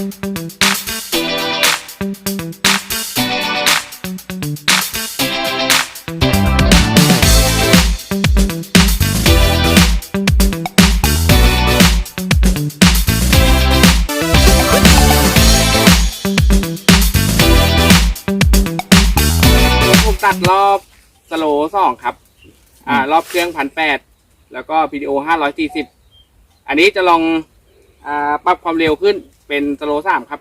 ผมตัดรอบสโลสองครับ อ่า รอบเครื่องพันแปดแล้วก็พีดีโอห้าร้อยสี่สิบอันนี้จะลอง อ่า ปรับความเร็วขึ้น เป็นสโลสามครับ